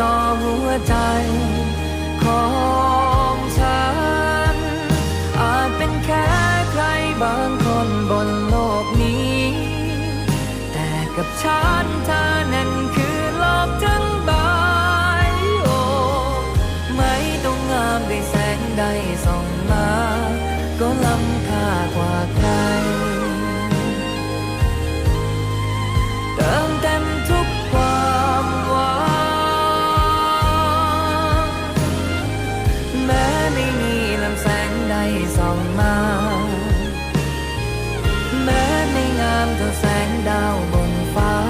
ต่อหัวใจของฉัน อาจเป็นแค่ใครบางคนบนโลกนี้ แต่กับฉันเธอนั้นคือโลกทั้งใบโอ้ไม่ต้องงามด้วยแสงใดส่องมา ก็ล้ำค่ากว่า dòng ma bé minh an từ sáng đào bừng phá